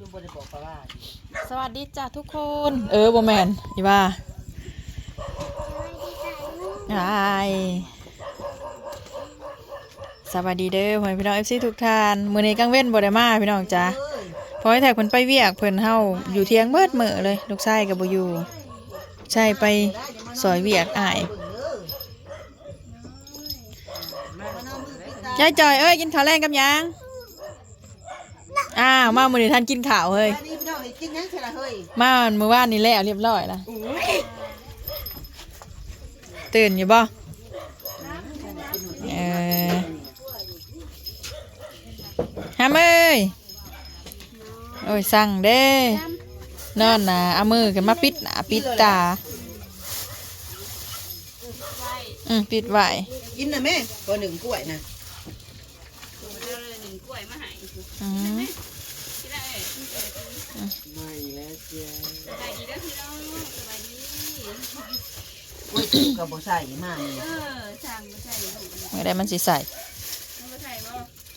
ชุมบริบอกปลาว่าสวัสดีจ้ะทุกคน เออบ่แมนอีว่าไอสวัสดีเด้อพ่อแม่พี่น้องเอฟซีทุกท่านมื้อนี้กลางเว้นบ่ได้มาพี่น้องจ้ะเพราะให้แท็กเพิ่นไปเวียกเพิ่นเฮาอยู่เที่ยงเบิดมื้อเลยลูกชายก็บ่อยู่ใช่ไปซอยเวียกอ้ายยายจอยเอ้ยกินข้าวแรงกับหยัง อ้าวมามื้อนี้ท่านกินข้าวเฮ้ยอันนี้พี่น้องเห็นกินยังใช่ละเฮ้ยมาเมื่อวานนี้แล้วเรียบร้อยแล้วตื่นอยู่บ่เออฮามเอ้ยโอ้ยสั่งเด้นอนนะเอามือกันมาปิดหนาปิดตาอืมปิดไว้กินนะแม่ตัวหนึ่งกล้วยนะอืม ไม่แล้วเจ้ากล้วยกับบ่ใส่มากเลยเมื่อใดมันสิใส่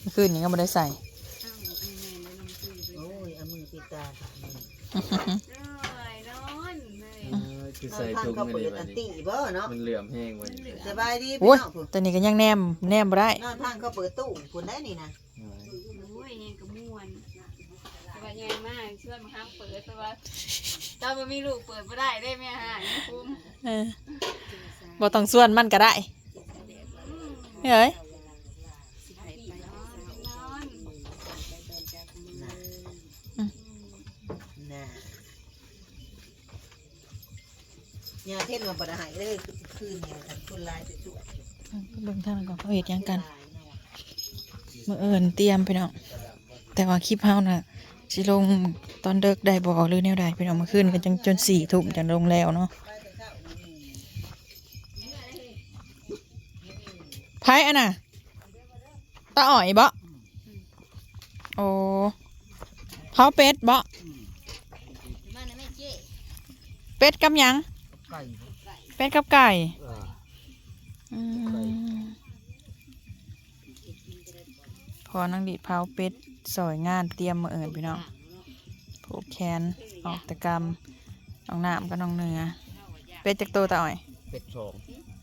เมื่อคืนนี้ก็ไม่ได้ใส่โอ้ยเอามือปิดตาคือเอาใส่ทางถุงเขาไม่เปิดได้บัอัดนนี้ตีบ่เนาะมันเหลื่อมแห้งวันสบายดีพี่โอ้ยน้องผู้ตอนนี้ก็ยังแนมแนมบ่ได้นอนทางเขาเปิดตู้คุณได้นี่นะ โอ้ยยังกระมวน แต่ว่าใหญ่มากเชื่อมาห้างเปิดแต่ว่าตอนมันมีลูกเปิดไม่ได้ได้ไหมฮะนี่คุ้มเออบ่ต้องส่วนมันก็ได้เฮ้ยนอนน่ะยาเทศมาบ่ได้หายเลยคืนเนี่ยทันคนลายสวยเบิ่งท่านก่อนเขาเห็ดหยังกัน มื่อเอินเตรียมไปเนาะแต่ว่าคลิปเฮาน่ะ สิลงตอนเด็กได้บ่หรือแนวใดพี่น้องเมื่อคืนกันจังจนสี่ทุ่มจังลงแล้วเนาะไพ่อันน่ะตาอ๋อยบ่โอ้เผาเป็ดบ่มานะแม่เจ๊เป็ดกับหยังไก่เป็ดกับไก่อืมพอนังดีดเผาเป็ด สอยงานเตรียมมาเอิญพี่น้องผูกแขนออกตะกรรมน้องน้ำกับน้องเนื้อเป็ดจากโตวตาอ่อยเป็ดสอง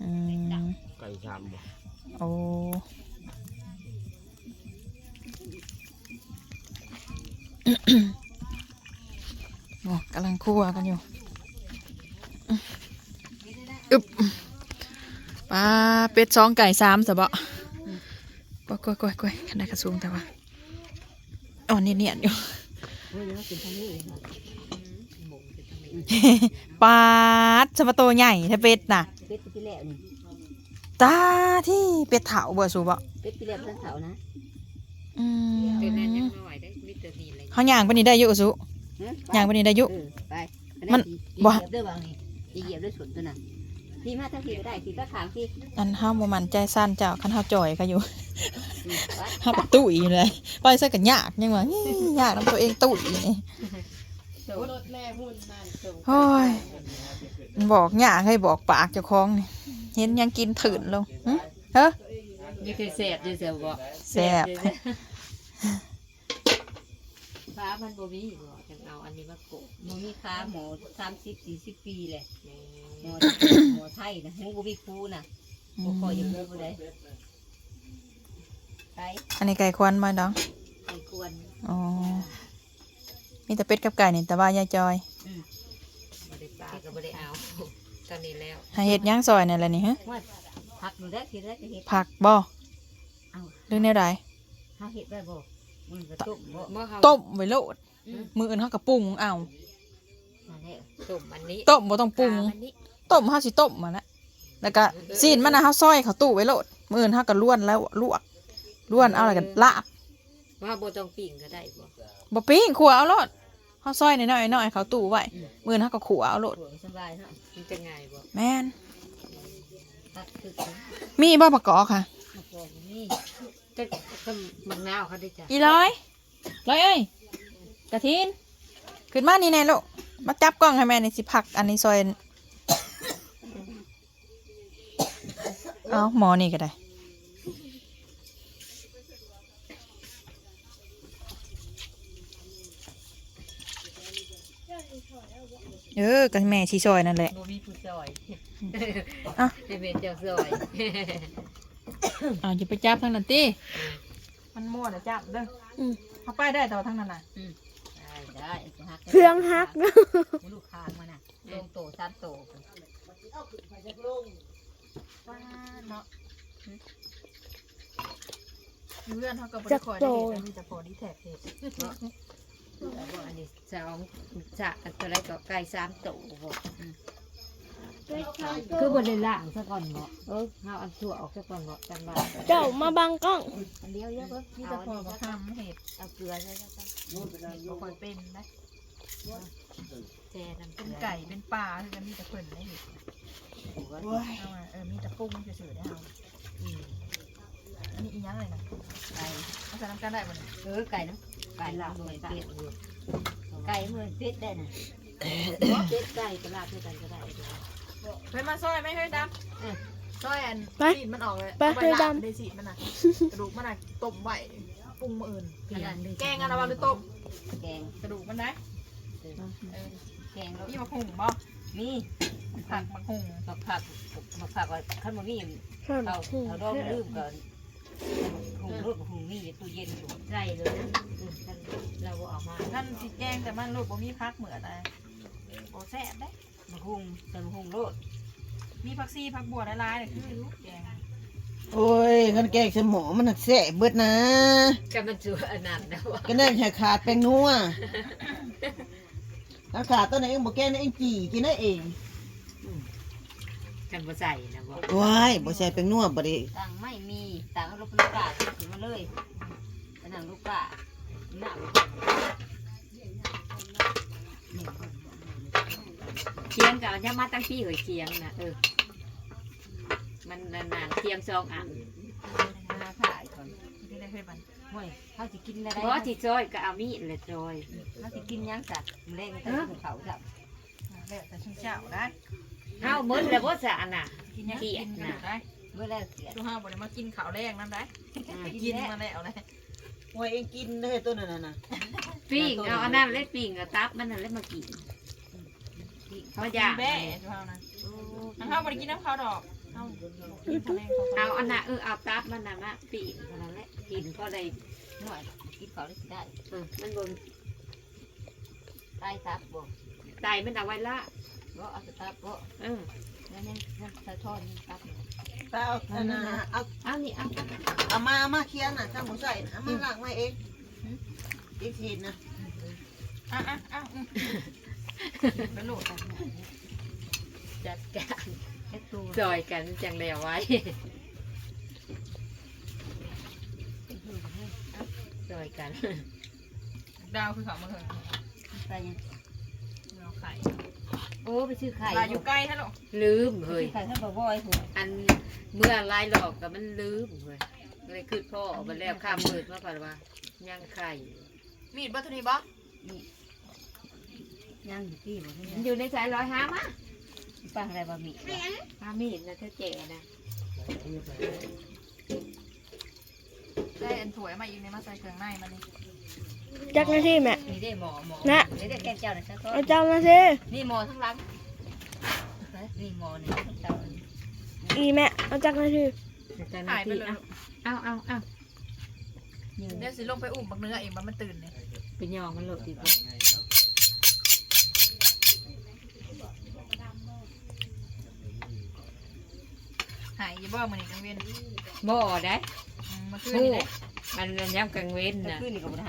อืมไก่สามบ่โอ้โอ้กำลังคั่วกันอยู่อึบปลาเป็ดสองไก่สามสะบะก้อยก้อยก้อยก้อยขนาดกระซุงแต่ว่าอ๋อ เนียนๆอยู่เฮ้ยแล้วกินทางนี้เลยค่ะปลาดสะปะโตใหญ่ถ้าเป็ดน่ะเป็ดที่แล้วนี่ตาที่เป็ดเถาบ่สูบ่เป็ดที่แล้วเพิ่นเฒ่านะอืมเป็นนั่นยังหน่อยได้มิตรดีเลยเขาย่างปานนี้ได้อยู่สุย่างปานนี้ได้อยู่เออไปมันบ่บ่เหยียบด้วยบางนี่เหยียบด้วยสนตัวน่ะ พี่มาทั้งทีก็ได้ทีก็ขางที่อันห้าบ่มันใจสั้นเจ้าคันเฮาจ่อยก็อยู่อืมไปเฮาปะตุ้ยเลยไปซะก็ยากยังว่าอี้ยากนํตัวเองตุ้ยนี่รถแม่หุ่นนั่นส่งโอ้ยมันบอกยากให้บอกปากเจ้าของนี่เห็นยังกินถืนลงหึเฮ้อนี่คือแสบด้วยแสบบ่แซ่บฟ้ามันบ่มีบ่จัง เอาอันนี้มาโกะหมอมีค้าหมอสามสิบสี่สิบปีแหละหมอหมอไทยนะยังบ่มีครูน่ะบ่คอยยังบ่บ่ได้ไปอันนี้ไก่ควันมาดองไปกวนอ๋อมีแต่เป็ดกับไก่นี่แต่ว่ายายจอยบ่ได้ปลาก็บ่ได้เอาตอนนี้แล้วให้เฮ็ดหย่างซอยนี่แหละนี่ฮะว่าผักดูได้ทีแรกก็เฮ็ดผักบ่เอาหรือแนวใดเฮาเฮ็ดได้บ่มันก็ต้มบ่เมื่อเขาต้มไว้โลด มืออื่นเฮาก็ปรุงเอานั่นแหละต้มอันนี้ต้มบ่ต้องปรุง อันนี้ต้มเฮาสิต้มมาแล้วแล้วก็ซีนมันนะเฮาซอยเขาตู้ไว้โลดมื้ออื่นเฮาก็ล้วนแล้วลวกล้วนเอาแล้วก็ลาบว่าบ่ต้องปิ้งก็ได้บ่บ่ปิ้งขัวเอาโลดเฮาซอยน้อยๆน้อยๆเขาตู้ไว้มื้ออื่นเฮาก็ขัวเอาโลดถั่วสบายเนาะมันจะง่ายบ่แม่นตัดคือมีบ่ประกอบค่ะมะกอกนี่จะก็มังนาวเขาได้จ้ะอีร้อยร้อยเอ้ย กระทินขึ้นมานี่แน่ลูกมาจับกล้องให้แม่นี่สิผักอันนี้ซอยเอาหมอนี่ก็ได้เออก็แม่ชีซอยนั่นแหละบ่มีผู้ซอยอะให้เป็นเจ้าซอยอ้าวอย่าไปจับทางนั้นติมันมั่วนะจับเด้ออืมเอาไปได้ต่อทางนั้นน่ะ ได้ได้จะหักเพื่องฮักลูกค้างมันน่ะลงโตซัดโตว้าเนาะอยู่เรือนเขาก็บ่ได้คอยได้เห็นมีแต่พอดีแท็กเฮ็ดแต่ว่าอันนี้สองจะอันตัวไรก็ไก่สามโตบ่อืม คือบนเลยล่างซะก่อนบ่เออเอาอันชั่วออกซะก่อนบ่จังว่าเจ้ามาบังกล้องอันเดียวเยอะเบิ่งมีแต่พอบ่ทำเฮ็ดเอาเกลือใส่ซะก่อนบ่ค่อยเป็นนะแช่น้ำเป็นเกลือไก่เป็นปลาคือกันมีแต่เพิ่นได้เฮ็ดเอามาเออมีแต่ปรุงซื่อๆได้เอาอืมอันนี้อีหยังเลยนะไก่เอาใส่น้ำกันได้บ่เนี่ยเออไก่เนาะไก่ลาบเหมือนเป็ดอยู่ไก่เหมือนเป็ดได้น่ะเป็ดไก่ก็ลาบด้วยกันก็ได้ เฮ้ยมาซอยไหมเฮ้ยดเออำซอยอันไปสีดมันออกเลยไปเอาเฮ้ยลาบดำได้สีดมันน่ะกระดูกมันน่ะต้มไว้ปรุงมื้ออื่นขนาดนี้แกงอันละวันหรือต้มแกงกระดูกมันได้เออแกงแล้วนี่มาหุงบ่มีผักมาหุงมาผักมาผักว่าขั้นบ่มีข้าวเอาเอาดองลืมก่อนหุงรถหุงมีตู้เย็นอยู่ใส่เลยอืมท่านเราบ่เออกมาท่านสิแกงแต่มันลูกบ่มีผักเหมือนอะไรโอ้แซ่บเด้ มาหุงแต่มาหุงรถมีผักซีผักบัวหลายๆเนี่ยคือลูกแกงโอ้ยคันแกงสมอมันหักแสะเบิดนะก็มันชัวอันนั้นนะว่าก็นั่นให้ขาดแป้งนัวถ้าขาดตัวไหนเองบอกแกงนี่เองจีกินได้เองกันบ่ใส่นะบ่ว้ายบ่ใส่แป้งนัวบ่ได้ต่างไม่มีต่างเอาลูกกาถึงมาเลยอันนั้นลูกกาหน้าเคี ยงกับยามาตั้งพี่เอ้ยเคียงนะเออ มันนานๆเคียงสองอันมาถ่ายก่อนที่ได้เคยบันห่วยเขาสิกินอะไรเพราะที่ซอยก็เอามีดเลยซอยเขาสิกินยังสัตว์เล่นแต่เขาสัตว์แล้วแต่ชุ่มเช้าได้เฮาเบิ้ลแล้วบ่สะน่ะกินยังกินนะกันได้เมื่อแล้วเสียชูห้าบ่ได้มากินข้าวแรงนั่นได้กินมาแล้วเลยโอ้ยเองกินได้ตัวนั้นน่ะปิ้งเอาอันนั้นเล็ดปิ้งเอาตับมันนั่นเล็ดมากิน เขาอยากแบ่ชูห้านะน้ำข้าวบ่ได้กินน้ำข้าวดอกเอากินข้าวแรงเขาเอาอันน่ะเออเอาตับมันน่ะมาปิ้งเท่านั้นแหละกินพอได้หน่อยกินเขาได้สิได้เออมันบ่ตายตับบ่ตายมันเอาไว้ละบ่เอาแต่ตับบ่เออแล้วยังยังสะท้อนตับถ้าเอาอันนั้นน่ะเอาเอานี่เอาเอามาเอามาเคียงน่ะถ้าบ่ใส่น่ะเอามาล้างไว้เองอีกทีนะอะอะอะอืม ไปโหลดกันจัดการจอยกันจังแล้วไว้จอยกัน ดาวคือเขามาเถอะไปยังเราไข่โอ้ไปซื้อไข่ลายอยู่ใกล้ฮะลูกลืมเฮ้ยไข่ท่านบ่อยหัวอันเมื่อลายหลอกกับมันลืมเฮ้ยเลยคือพ่อมาแล้วข้ามมืดมาก่อนว่าย่างไข่มีดบัตรนี้บ่ ย่างอยู่ที่บ่มันอยู่ในสายร้อยห้ามะฟังอะไรบะหมี่ห้ามีดนะเธอเจ๋นะได้อันถวยมาอีกในมาใส่เครื่องในมานี่จักหน้าที่แม่ นี่ได้หมอหมอนะ Dạ. นี่ได้แกงเจ้านะจ๊ะเอาเจ้าหน้าที่นี่หมอทั้งหลังนี่หมอนี่ทั้งเจ้าอีแม่เอาจักหน้าที่หายไปเลยเอาเอาเอาเดี๋ยวสิลงไปอุ้มบักเนื้อเองมันมันตื่นเลยไปยองมันหลบดีกว่า หายยี่บ่มือนี่กังเวียนบ่ได้อืมมาคืนผู้นี่เลยมันมันย้ำกลางเว้นนะ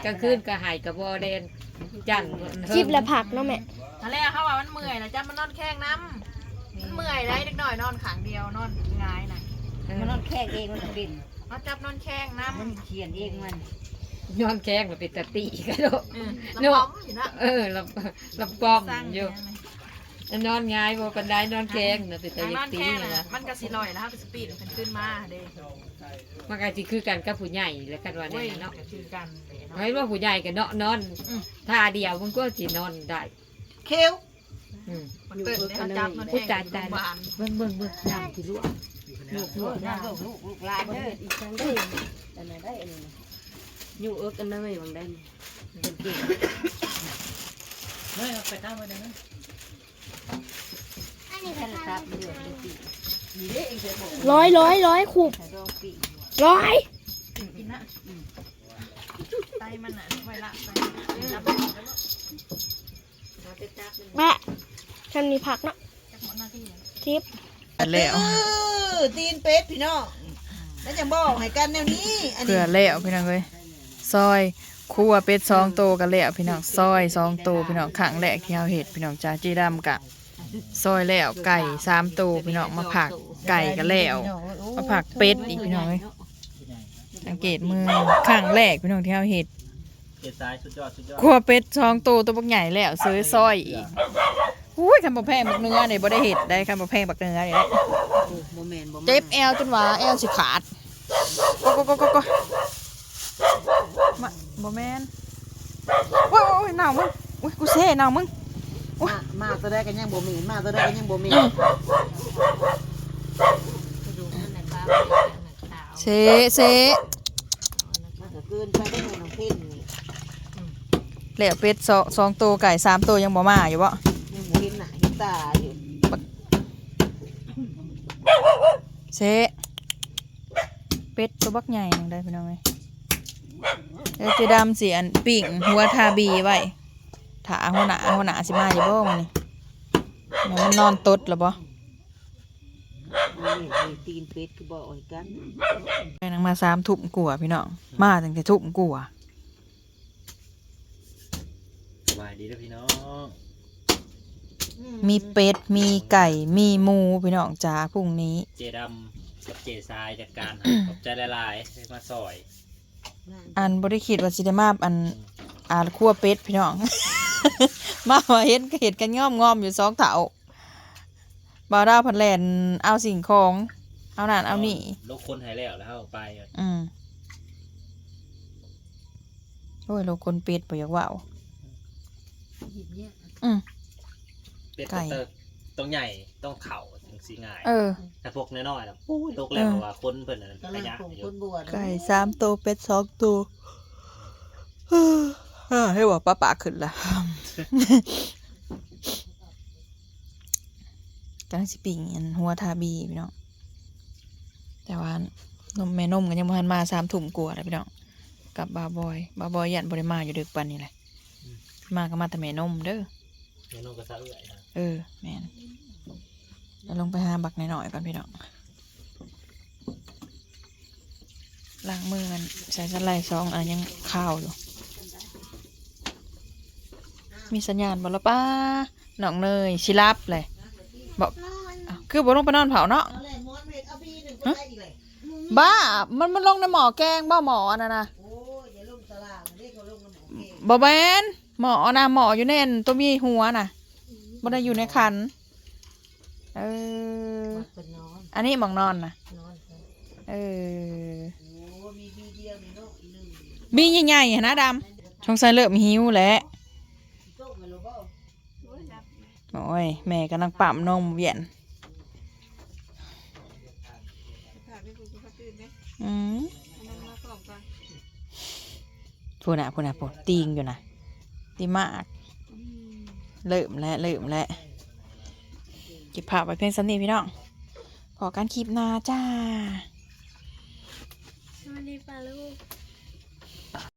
กลางคืนก็หายกับบ่เดนจันทร์ชิบและผักเนาะแม่ตอนแรกเขาว่ามันเมื่อยนะจ้ามันนอนแข้งน้ำมันเมื่อยได้เด็กหน่อยนอนขางเดียวนอนหงายน่ะมันนอนแค่เองมันบินเอาจับนอนแข้งน้มันเขียนเองมันนอนแข้งมันเป็นตะติกันโลำอืมน้ำหอมอยู่นะเออลำลำป้อมสร้างอเยยู่อะ นอนง่ายบ่ปันไดนอนแข้งน่ะเป็นตะทางลินอนตีแข้งนะน่ะมันกระสีลอยแล้วครับเป็นสปีดเป็นขึ้นมาเด้มันก็สิคือกันกับผู้ใหญ่แล้วกันว่าโอ้ยแน่เนาะก็คือกันเลยเนาะเห็นว่าผู้ใหญ่ก็เนาะนอนอืม ท่าเดียวมันก็สินอนได้เคี้ยวอืมมันตื่นเลยเขาจับนอนแข้งอยู่โรงพยาบาลเบิ่งเบิ่งเบิ่งน้ำที่ลวกลวกลวกน้ำลวกลูกลูกลานเด้ออีกครั้งได้อันไหนได้อันนี้อยู่เอิกกันเลยบางได้เป็นเก่งเฮ้ยไปตั้งไว้เดี๋ย วนะแค่ละครับเดือดเลยปีนี่เด้เองเสร็จหมดร้อยร้อยร้อยขูบถ้าดองปีร้อยกินนะไตมันน่ะไว้ละไปเราไปตักมันแม่ฉันมีผักเนาะทิปแล้วเออตีนเป็ดพี่น้องแล้วจะบอกให้กันแนวนี้อันเพื่นี้อแล้วพี่น้องเอ้ยซอยคั่วเป็ดสองโตวกันแล้วพี่น้องซอยสองโตวพี่น้องขังแหลกที่เฮาเห็ดพี่น้องจ้าจีดำกะ ซอยแล้วไก่สามโตวพี่น้องมาผักไก่กันแล้วมาผักเป็ดอีกพี่น้องเอ้ยสังเกตมือขังแหลกพี่น้องที่เฮาเห็ดเจ็ดซ้ายสุดยอดสุดยอดคั่วเป็ดสองโตวตัวบักใหญ่แล้วซื้อซอยอีกอุ้ยคำบ่แพงบักเนื้อเนี่ยบ่ได้เห็ดได้คำบ่แพงบักเนื้อนี่แหละโมเมนต์โมเมนต์เจ็บแอลจนว่าแอลสิขาดก็ก็ก็ก็ก็มาบ่แมนโอ้ยโอ้ยหนาวมึงอุ้ยกูเซ่หนาวมึง มามาตัวได้กันยังบ่มีมาตัวได้กันยังบ่มีกระดูกนั่นแหละครับขาวเซ่เซ่มันก็เกินไปได้เงินของเพ่นนี่แล้วเป็ดสองสองตัวไก่สามตัวยังบ่มาอยู่บ่ยังบ่เห็นหน้าเห็นตาอยู่เซ่เป็ดตัวบักใหญ่หนึงได้พี่น้องเอ้ยแล้วเจะดำสีอันปิ่งหัวทาบีไว้ ถาหัวหน้าหัวหน้าสิมาอยู่บ่มันนี่แม่มันนอนตดแล้วบ่นี่นี่ตีนเป็ดคือบอกให้กันไปนังมาสามทุ่มกลัวาพี่น้องมาตั้งแต่ทุ่มกลัวาสบายดีนะพี่น้องมีเป็ดมีไก่มีหมูพี่น้องจ้าพรุ่งนี้ เจดำกับเจทรายจัดการให้ขอบใจหลายๆให้มาซอย อันบริคิดว่าสิได้มาอันอ่าคั่วเป็ดพี่น้อง มาว่าเห็นก็เห็นกันงอมงอมๆอยู่สองเถาบาวดาวพันแลนเอาสิ่งของ เอานั่นเอานี่ลกคนหายแล้วแล้วเอาไปอืมโอ้ยโลกคนเป็ดไปอยากว่าวหยิบเนี่ยอืมเป็ดไก่เตอร์ต้องใหญ่ต้องเข่าถึงสีง่ายเออถ้าพวกน้อยๆนะปุ้ยลกแล้วเพราะว่าคนเพิ่นน่ะกำระลังยะปลูกอคยู่นบวชไก่สามตัวเป็ดสองตัวอ่า ให้ว่าป้าป่าขึ้นละกำลังสิปิงอันหัวทาบีพี่น้องแต่ว่านมแม่นมกันยังบ่ทันมาสามถุ่มกลัวาเลยพี่น้องกับบาวบอย บาวบอยยันบริมาอยู่ดึกปันนี่แหละมาก็มาแต่แม่นมเด้อเมนูก็สะเอื่อยนะเออแม่นแล้วลงไปหาบักหน่อยๆก่อนพี่น้องล้างมือกันใส่สไลด์ซองอันยังข้าวอยู่ มีสัญญาณบ่ละป้าน้องเนยชิรับเลยบอกอ้าวคือบ่ลงไปนอนเผาเนาะเอาเลยม้วนเม็ดเอาบีหนึ่งก็ได้อีกเลยบ้ามันมันลงในหมอแกงบ้าหมออันนั้นนะโอ้ยอย่าลงตลาดเรียกเขาลงน้ำหมอเองบ่แมนหมอนะหมออยู่ในอันตัวมีหัวน่ะบ่ได้อยู่ในคันเออมักเป็นนอนอันนี้หมองนอนน่ะนอนเออโอ้มีบีเดียวนี่เนาะอีหนึ่งบีใหญ่ๆหั้นนะดำชงใส่เริ่มหิวแหล้ว โอ้ย แม่กำลังปั๊มนมเวียนอืมอันนั้นมาก่อนก่อนพูน่ะพูน่ะพูตีงอยู่นะตีมากเริ่มแล้วเริ่มแล้วเก็บภาพไว้เพียงสันนี้พี่น้องขอการคลิปนาจ้าสวัสดีป้าลูก